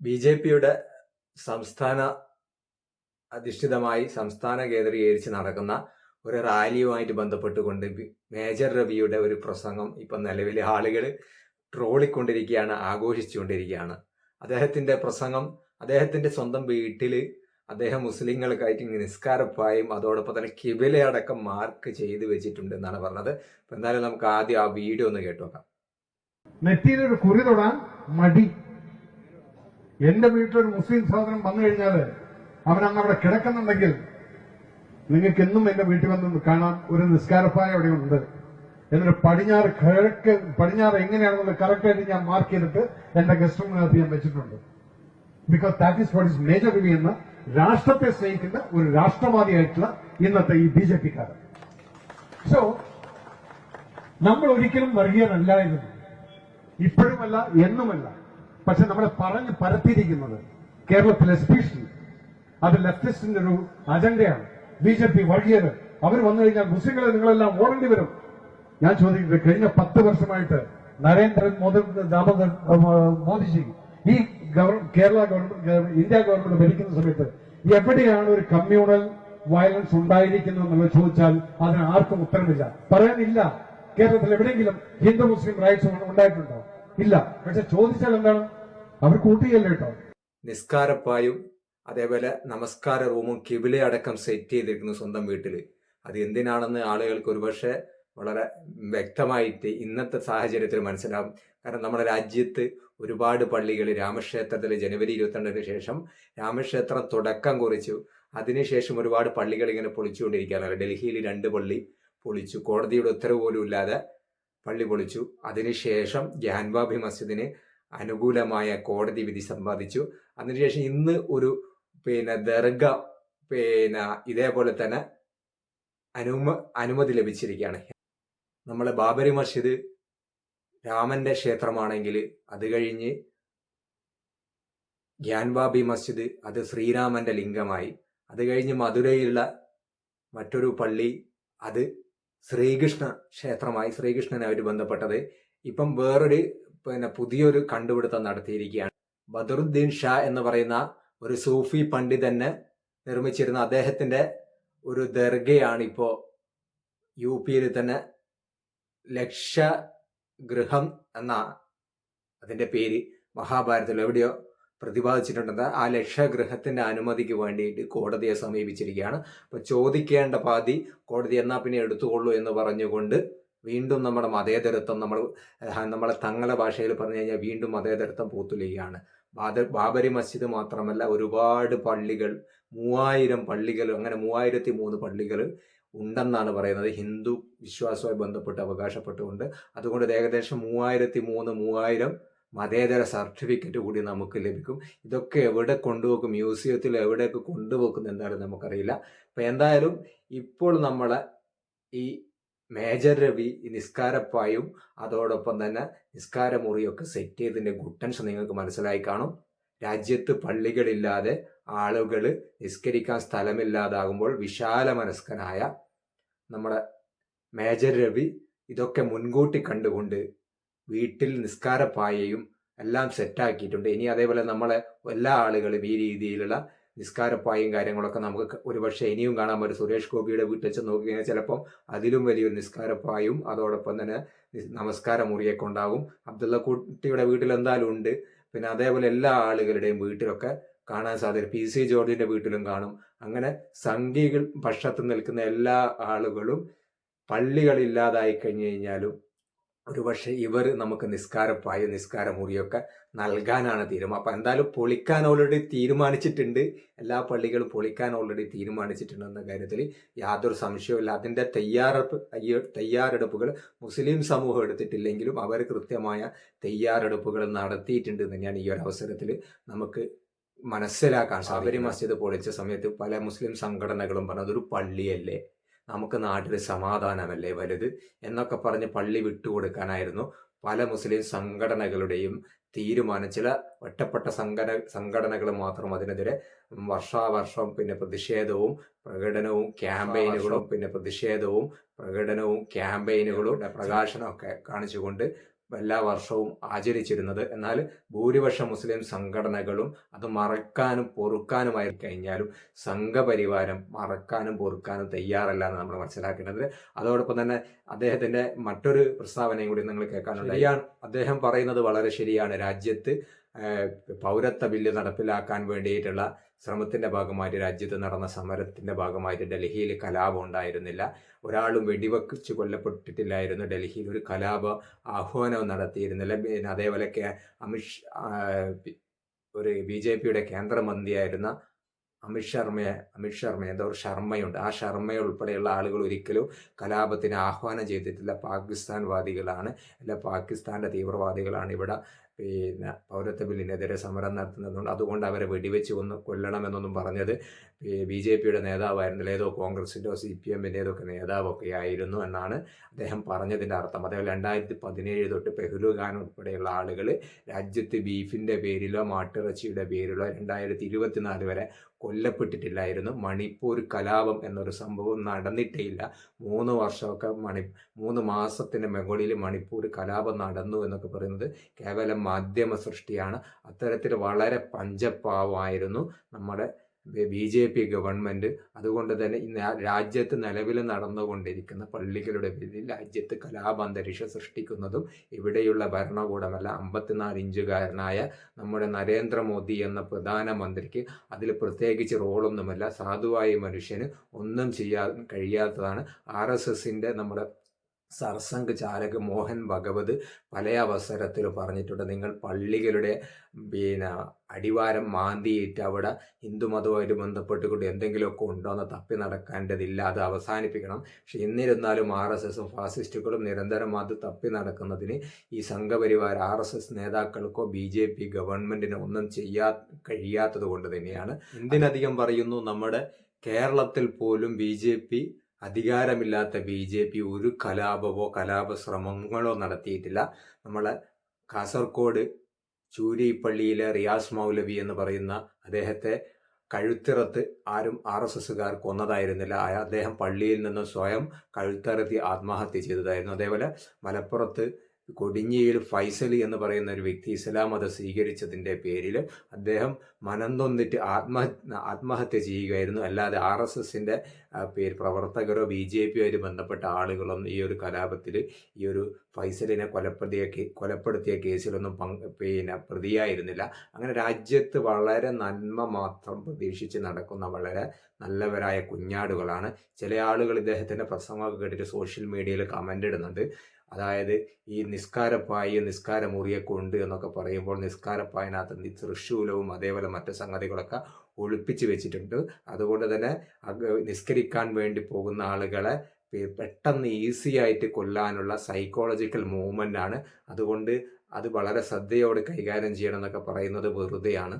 B J പിയുടെ സംസ്ഥാന അധിഷ്ഠിതമായി സംസ്ഥാന കേന്ദ്രീകരിച്ച് നടക്കുന്ന ഒരു റാലിയുമായിട്ട് ബന്ധപ്പെട്ടുകൊണ്ട് മേജർ രവിയുടെ ഒരു പ്രസംഗം ഇപ്പൊ നിലവിലെ ആളുകൾ ട്രോളിക്കൊണ്ടിരിക്കുകയാണ് ആഘോഷിച്ചുകൊണ്ടിരിക്കുകയാണ്. അദ്ദേഹത്തിന്റെ പ്രസംഗം അദ്ദേഹത്തിന്റെ സ്വന്തം വീട്ടിൽ അദ്ദേഹം മുസ്ലിങ്ങൾക്കായിട്ട് നിസ്കാരപ്പായും അതോടൊപ്പം തന്നെ കിബിലയടക്കം മാർക്ക് ചെയ്ത് വെച്ചിട്ടുണ്ട് എന്നാണ് പറഞ്ഞത്. എന്തായാലും നമുക്ക് ആദ്യം ആ വീഡിയോ ഒന്ന് കേട്ടോക്കാം. നെറ്റിയിലൊരു കുറി തൊടാൻ മടി. എന്റെ വീട്ടിലൊരു മുസ്ലിം സഹോദരൻ വന്നു കഴിഞ്ഞാൽ അവൻ അങ്ങ് അവിടെ കിടക്കുന്നുണ്ടെങ്കിൽ നിങ്ങൾക്ക് എന്നും എന്റെ വീട്ടിൽ വന്ന് കാണാം. ഒരു നിസ്കാരപ്പായ അവിടെ ഉണ്ട്. എന്നിട്ട് പടിഞ്ഞാറ് കിഴക്ക് പടിഞ്ഞാറ് എങ്ങനെയാണെന്നുള്ള കറക്റ്റായിട്ട് ഞാൻ മാർക്ക് ചെയ്തിട്ട് എന്റെ ഗസ്റ്റ് റൂമിനകത്ത് ഞാൻ വെച്ചിട്ടുണ്ട്. Because that is what is major review എന്ന രാഷ്ട്രത്തെ സ്നേഹിക്കുന്ന ഒരു രാഷ്ട്രവാദിയായിട്ടുള്ള ഇന്നത്തെ ഈ ബി ജെ പിക്കാരൻ. സോ നമ്മൾ ഒരിക്കലും വർഗീയരല്ലായിരുന്നു ഇപ്പോഴുമല്ല എന്നുമല്ല. പക്ഷെ നമ്മളെ പറഞ്ഞ് പരത്തിയിരിക്കുന്നത് കേരളത്തിലെ സ്പീഷ്യൽ അത് ലെഫ്റ്റിസ്റ്റിന്റെ ഒരു അജണ്ടയാണ് ബി ജെ പി വർഗീയർ. അവർ വന്നു കഴിഞ്ഞാൽ മുസ്ലിങ്ങളെ നിങ്ങളെല്ലാം ഓടേണ്ടി വരും. ഞാൻ ചോദിക്കുന്നത് കഴിഞ്ഞ പത്ത് വർഷമായിട്ട് നരേന്ദ്ര മോദി ദാമോദർ മോദിജി ഈ കേരള ഗവൺമെന്റ് ഇന്ത്യ ഗവൺമെന്റ് ഭരിക്കുന്ന സമയത്ത് എവിടെയാണ് ഒരു കമ്മ്യൂണൽ വയലൻസ് ഉണ്ടായിരിക്കുന്നത് നമ്മൾ ചോദിച്ചാൽ അതിന് ആർക്കും ഉത്തരമില്ല. പറയാനില്ല. കേരളത്തിൽ എവിടെയെങ്കിലും ഹിന്ദു മുസ്ലിം റൈറ്റ്സ് ഉണ്ടായിട്ടുണ്ടോ? ഇല്ല. പക്ഷെ ചോദിച്ചാൽ എന്താണ്? അവർ കൂട്ടുകയല്ലേ കേട്ടോ? നിസ്കാരപ്പായും അതേപോലെ നമസ്കാര റൂമും കിബിലെ അടക്കം സെറ്റ് ചെയ്തിരിക്കുന്നു സ്വന്തം വീട്ടിൽ അത് എന്തിനാണെന്ന് ആളുകൾക്ക് ഒരുപക്ഷെ വളരെ വ്യക്തമായിട്ട് ഇന്നത്തെ സാഹചര്യത്തിൽ മനസ്സിലാവും. കാരണം നമ്മുടെ രാജ്യത്ത് ഒരുപാട് പള്ളികൾ രാമക്ഷേത്രത്തിൽ ജനുവരി ഇരുപത്തിരണ്ടിന് ശേഷം രാമക്ഷേത്രം തുടക്കം കുറിച്ചു. അതിനുശേഷം ഒരുപാട് പള്ളികൾ ഇങ്ങനെ പൊളിച്ചുകൊണ്ടിരിക്കുകയാണ്. ഡൽഹിയിൽ രണ്ട് പള്ളി പൊളിച്ചു. കോടതിയുടെ ഉത്തരവ് പോലും ഇല്ലാതെ പള്ളി പൊളിച്ചു. അതിനുശേഷം ജാൻവാബി മസ്ജിദിന് അനുകൂലമായ കോടതി വിധി സമ്പാദിച്ചു. അതിനുശേഷം ഇന്ന് ഒരു പിന്നെ ദർഗ പിന്നെ ഇതേപോലെ തന്നെ അനുമ അനുമതി ലഭിച്ചിരിക്കുകയാണ്. നമ്മളെ ബാബരി മസ്ജിദ് രാമന്റെ ക്ഷേത്രമാണെങ്കിൽ അത് കഴിഞ്ഞ് ഗ്യാൻബാബി മസ്ജിദ് അത് ശ്രീരാമന്റെ ലിംഗമായി. അത് കഴിഞ്ഞ് മധുരയിലുള്ള മറ്റൊരു പള്ളി അത് ശ്രീകൃഷ്ണ ക്ഷേത്രമായി ശ്രീകൃഷ്ണനായിട്ട് ബന്ധപ്പെട്ടത്. ഇപ്പം വേറൊരു പിന്നെ പുതിയൊരു കണ്ടുപിടുത്തം നടത്തിയിരിക്കുകയാണ്. ബദറുദ്ദീൻ ഷാ എന്ന് പറയുന്ന ഒരു സൂഫി പണ്ഡിതന് നിർമ്മിച്ചിരുന്ന അദ്ദേഹത്തിന്റെ ഒരു ദർഗയാണ് ഇപ്പോ യു പിയിൽ തന്നെ ലക്ഷ ഗൃഹം എന്ന അതിന്റെ പേര് മഹാഭാരതത്തിൽ എവിടെയോ പ്രതിപാദിച്ചിട്ടുണ്ടെന്ന് ആ ലക്ഷഗൃഹത്തിന്റെ അനുമതിക്ക് വേണ്ടിയിട്ട് കോടതിയെ സമീപിച്ചിരിക്കുകയാണ്. അപ്പൊ ചോദിക്കേണ്ട പാതി കോടതി എന്നാ പിന്നെ എടുത്തുകൊള്ളൂ എന്ന് പറഞ്ഞുകൊണ്ട് വീണ്ടും നമ്മുടെ മതേതരത്വം നമ്മൾ നമ്മളെ തങ്ങളെ ഭാഷയിൽ പറഞ്ഞു കഴിഞ്ഞാൽ വീണ്ടും മതേതരത്വം പൂത്തുലയുകയാണ്. ബാബരി മസ്ജിദ് മാത്രമല്ല ഒരുപാട് പള്ളികൾ മൂവായിരം പള്ളികൾ അങ്ങനെ മൂവായിരത്തി മൂന്ന് പള്ളികൾ ഉണ്ടെന്നാണ് പറയുന്നത്. ഹിന്ദു വിശ്വാസവുമായി ബന്ധപ്പെട്ട് അവകാശപ്പെട്ടുകൊണ്ട്. അതുകൊണ്ട് ഏകദേശം മൂവായിരത്തി മൂന്ന് മൂവായിരം മതേതര സർട്ടിഫിക്കറ്റ് കൂടി നമുക്ക് ലഭിക്കും. ഇതൊക്കെ എവിടെ കൊണ്ടുപോക്കും മ്യൂസിയത്തിൽ എവിടെയൊക്കെ കൊണ്ടുപോക്കും എന്തായാലും നമുക്കറിയില്ല. അപ്പം എന്തായാലും ഇപ്പോൾ നമ്മൾ ഈ മേജർ രവി നിസ്കാരപ്പായും അതോടൊപ്പം തന്നെ നിസ്കാരമുറിയൊക്കെ സെറ്റ് ചെയ്തതിന്റെ ഗുട്ടൻസ് നിങ്ങൾക്ക് മനസ്സിലായി കാണും. രാജ്യത്ത് പള്ളികളില്ലാതെ ആളുകൾ നിസ്കരിക്കാൻ സ്ഥലമില്ലാതാകുമ്പോൾ വിശാല മനസ്കനായ നമ്മുടെ മേജർ രവി ഇതൊക്കെ മുൻകൂട്ടി കണ്ടുകൊണ്ട് വീട്ടിൽ നിസ്കാരപ്പായയും എല്ലാം സെറ്റാക്കിയിട്ടുണ്ട്. ഇനി അതേപോലെ നമ്മളെ എല്ലാ ആളുകളും ഈ രീതിയിലുള്ള നിസ്കാരപ്പായും കാര്യങ്ങളൊക്കെ നമുക്ക് ഒരുപക്ഷെ ഇനിയും കാണാൻ പറ്റും സുരേഷ് ഗോപിയുടെ വീട്ടിൽ വെച്ച് നോക്കിക്കഴിഞ്ഞാൽ ചിലപ്പം അതിലും വലിയൊരു നിസ്കാരപ്പായും അതോടൊപ്പം തന്നെ നമസ്കാര മുറിയൊക്കെ ഉണ്ടാവും. അബ്ദുള്ള കുട്ടിയുടെ വീട്ടിൽ എന്തായാലും ഉണ്ട്. പിന്നെ അതേപോലെ എല്ലാ ആളുകളുടെയും വീട്ടിലൊക്കെ കാണാൻ സാധിക്കും. പി സി ജോർജിന്റെ വീട്ടിലും കാണും. അങ്ങനെ സംഘികൾ പക്ഷത്ത് നിൽക്കുന്ന എല്ലാ ആളുകളും പള്ളികളില്ലാതായി കഴിഞ്ഞു കഴിഞ്ഞാലും ഒരുപക്ഷെ ഇവർ നമുക്ക് നിസ്കാരപ്പായ നിസ്കാര മുറിയൊക്കെ നൽകാനാണ് തീരുമാനം. അപ്പം എന്തായാലും പൊളിക്കാൻ ഓൾറെഡി തീരുമാനിച്ചിട്ടുണ്ട്. എല്ലാ പള്ളികളും പൊളിക്കാൻ ഓൾറെഡി തീരുമാനിച്ചിട്ടുണ്ട് എന്ന കാര്യത്തിൽ യാതൊരു സംശയവുമില്ല. അതിന്റെ തയ്യാറെടുപ്പ് തയ്യാറെടുപ്പുകൾ മുസ്ലിം സമൂഹം എടുത്തിട്ടില്ലെങ്കിലും അവർ കൃത്യമായ തയ്യാറെടുപ്പുകൾ നടത്തിയിട്ടുണ്ട് എന്ന് തന്നെയാണ് ഈ ഒരു അവസരത്തിൽ നമുക്ക് മനസ്സിലാക്കാൻ ശബരി മസ്ജിദ് പൊളിച്ച സമയത്ത് പല മുസ്ലിം സംഘടനകളും പറഞ്ഞു ഒരു പള്ളിയല്ലേ? നമുക്ക് നാട്ടിൽ സമാധാനമല്ലേ വലുത്? എന്നൊക്കെ പറഞ്ഞ് പള്ളി വിട്ടുകൊടുക്കാനായിരുന്നു പല മുസ്ലിം സംഘടനകളുടെയും തീരുമാനം. ചില ഒറ്റപ്പെട്ട സംഘടന സംഘടനകൾ മാത്രം അതിനെതിരെ വർഷാവർഷം പിന്നെ പ്രതിഷേധവും പ്രകടനവും ക്യാമ്പയിനുകളും പിന്നെ പ്രതിഷേധവും പ്രകടനവും ക്യാമ്പയിനുകളും പ്രകാശനമൊക്കെ കാണിച്ചുകൊണ്ട് എല്ലാ വർഷവും ആചരിച്ചിരുന്നത്. എന്നാൽ ഭൂരിപക്ഷ മുസ്ലിം സംഘടനകളും അത് മറക്കാനും പൊറുക്കാനുമായി കഴിഞ്ഞാലും സംഘപരിവാരം മറക്കാനും പൊറുക്കാനും തയ്യാറല്ല എന്ന് നമ്മൾ മനസ്സിലാക്കേണ്ടത്. അതോടൊപ്പം തന്നെ അദ്ദേഹത്തിന്റെ മറ്റൊരു പ്രസ്താവനയും കൂടി നിങ്ങൾ കേൾക്കാനുണ്ട്. ശരിയാണ് അദ്ദേഹം പറയുന്നത് വളരെ ശരിയാണ്. രാജ്യത്ത് പൗരത്വ ബില്ല് നടപ്പിലാക്കാൻ വേണ്ടിയിട്ടുള്ള ശ്രമത്തിന്റെ ഭാഗമായിട്ട് രാജ്യത്ത് നടന്ന സമരത്തിന്റെ ഭാഗമായിട്ട് ഡൽഹിയിൽ കലാപം ഉണ്ടായിരുന്നില്ല. ഒരാളും വെടിവെച്ച് കൊല്ലപ്പെട്ടിട്ടില്ലായിരുന്നു. ഡൽഹിയിൽ ഒരു കലാപ ആഹ്വാനം നടത്തിയിരുന്നില്ല. പിന്നെ അതേപോലെ കെ- അമിത് ഷ്- ആ, പി- ഒരു ബി ജെ പിയുടെ കേന്ദ്രമന്ത്രിയായിരുന്ന അമിത് ശർമ്മയെ അമിത് ശർമ്മ എന്തോ ഒരു ശർമ്മയുണ്ട്. ആ ശർമ്മയുൾപ്പെടെയുള്ള ആളുകൾ ഒരിക്കലും കലാപത്തിന് ആഹ്വാനം ചെയ്തിട്ടില്ല. പാകിസ്ഥാൻ വാദികളാണ് അല്ല പാകിസ്ഥാന്റെ തീവ്രവാദികളാണ് ഇവിടെ പിന്നെ പൗരത്വ ബില്ലിനെതിരെ സമരം നടത്തുന്നതുകൊണ്ട് അതുകൊണ്ട് അവരെ വെടിവെച്ച് ഒന്ന് കൊല്ലണമെന്നൊന്നും പറഞ്ഞത് ബി ജെ പിയുടെ നേതാവായിരുന്നില്ല. ഏതോ കോൺഗ്രസിന്റെയോ സി പി എമ്മിന്റെതോ ഒക്കെ നേതാവൊക്കെ ആയിരുന്നു എന്നാണ് അദ്ദേഹം പറഞ്ഞതിന്റെ അർത്ഥം. അതേപോലെ രണ്ടായിരത്തി പതിനേഴ് തൊട്ട് പെഹ്ലു ഖാൻ ഉൾപ്പെടെയുള്ള ആളുകൾ രാജ്യത്ത് ബീഫിന്റെ പേരിലോ മാട്ടിറച്ചിയുടെ പേരിലോ രണ്ടായിരത്തി ഇരുപത്തിനാല് വരെ കൊല്ലപ്പെട്ടിട്ടില്ലായിരുന്നു. മണിപ്പൂർ കലാപം എന്നൊരു സംഭവം നടന്നിട്ടേ ഇല്ല മൂന്ന് വർഷമൊക്കെ മണി മൂന്ന് മാസത്തിന് മുകളിൽ മണിപ്പൂർ കലാപം നടന്നു എന്നൊക്കെ പറയുന്നത് കേവലം മാധ്യമ സൃഷ്ടിയാണ് അത്തരത്തിൽ വളരെ പഞ്ചപ്പാവായിരുന്നു നമ്മുടെ ബി ജെ പി ഗവൺമെന്റ് അതുകൊണ്ട് തന്നെ രാജ്യത്ത് നിലവിൽ നടന്നുകൊണ്ടിരിക്കുന്ന പള്ളികളുടെ പേരിൽ രാജ്യത്ത് കലാപാന്തരീക്ഷം സൃഷ്ടിക്കുന്നതും ഇവിടെയുള്ള ഭരണകൂടമല്ല. അമ്പത്തിനാല് ഇഞ്ചുകാരനായ നമ്മുടെ നരേന്ദ്രമോദി എന്ന പ്രധാനമന്ത്രിക്ക് അതിൽ പ്രത്യേകിച്ച് റോളൊന്നുമല്ല. സാധുവായ മനുഷ്യന് ഒന്നും ചെയ്യാൻ കഴിയാത്തതാണ്. ആർ എസ് നമ്മുടെ സർസംഘ് ചാലക് മോഹൻ ഭഗവത് പല അവസരത്തിൽ പറഞ്ഞിട്ടുണ്ട്. നിങ്ങൾ പള്ളികളുടെ പിന്നെ അടിവാരം മാന്തിയിട്ട് അവിടെ ഹിന്ദുമതവുമായിട്ട് ബന്ധപ്പെട്ടുകൊണ്ട് എന്തെങ്കിലുമൊക്കെ ഉണ്ടോ എന്ന് തപ്പി നടക്കേണ്ടതില്ല. അത് അവസാനിപ്പിക്കണം. പക്ഷെ എന്നിരുന്നാലും ആർ എസ് എസും ഫാസിസ്റ്റുകളും നിരന്തരം അത് തപ്പി നടക്കുന്നതിന് ഈ സംഘപരിവാർ ആർ എസ് എസ് നേതാക്കൾക്കോ ബി ജെ പി ഗവൺമെന്റിനോ ഒന്നും ചെയ്യാ കഴിയാത്തത് കൊണ്ട് തന്നെയാണ്. എന്തിനധികം പറയുന്നു നമ്മുടെ കേരളത്തിൽ പോലും ബി ജെ പി അധികാരമില്ലാത്ത ബി ജെ പി ഒരു കലാപമോ കലാപ ശ്രമങ്ങളോ നടത്തിയിട്ടില്ല. നമ്മൾ കാസർഗോഡ് ചൂരിപ്പള്ളിയിലെ റിയാസ് മൗലവി എന്ന് പറയുന്ന അദ്ദേഹത്തെ കഴുത്തിറത്ത് ആരും ആർ എസ് എസ്സുകാർ കൊന്നതായിരുന്നില്ല. അദ്ദേഹം പള്ളിയിൽ നിന്ന് സ്വയം കഴുത്തറത്തി ആത്മഹത്യ ചെയ്തതായിരുന്നു. അതേപോലെ മലപ്പുറത്ത് കൊടിഞ്ഞിയിൽ ഫൈസലി എന്ന് പറയുന്ന ഒരു വ്യക്തി ഇസ്ലാം മതം സ്വീകരിച്ചതിന്റെ പേരിൽ അദ്ദേഹം മനംതൊന്നിട്ട് ആത്മഹ ആത്മ ആത്മഹത്യ ചെയ്യുകയായിരുന്നു. അല്ലാതെ ആർ എസ് എസിന്റെ പേര് പ്രവർത്തകരോ ബി ജെ പിയുമായിട്ട് ബന്ധപ്പെട്ട ആളുകളൊന്നും ഈ ഒരു കലാപത്തിൽ ഈ ഒരു ഫൈസലിനെ കൊലപ്പെടുത്തിയ കൊലപ്പെടുത്തിയ കേസിലൊന്നും പങ്ക് പിന്നെ പ്രതിയായിരുന്നില്ല. അങ്ങനെ രാജ്യത്ത് വളരെ നന്മ മാത്രം പ്രതീക്ഷിച്ച് നടക്കുന്ന വളരെ നല്ലവരായ കുഞ്ഞാടുകളാണ്. ചില ആളുകൾ ഇദ്ദേഹത്തിന്റെ പ്രസംഗമൊക്കെ കേട്ടിട്ട് സോഷ്യൽ മീഡിയയിൽ കമന്റ് ഇടുന്നുണ്ട്. അതായത് ഈ നിസ്കാരപ്പായി നിസ്കാരമുറിയൊക്കെ കൊണ്ട് എന്നൊക്കെ പറയുമ്പോൾ നിസ്കാരപ്പായനകത്ത് തൃശൂലവും അതേപോലെ മറ്റു സംഗതികളൊക്കെ ഒളിപ്പിച്ച് വെച്ചിട്ടുണ്ട്. അതുകൊണ്ട് തന്നെ നിസ്കരിക്കാൻ വേണ്ടി പോകുന്ന ആളുകളെ പെട്ടെന്ന് ഈസി ആയിട്ട് കൊല്ലാനുള്ള സൈക്കോളജിക്കൽ മൂവ്മെന്റ് ആണ് അതുകൊണ്ട് അത് വളരെ ശ്രദ്ധയോടെ കൈകാര്യം ചെയ്യണം എന്നൊക്കെ പറയുന്നത് വെറുതെയാണ്.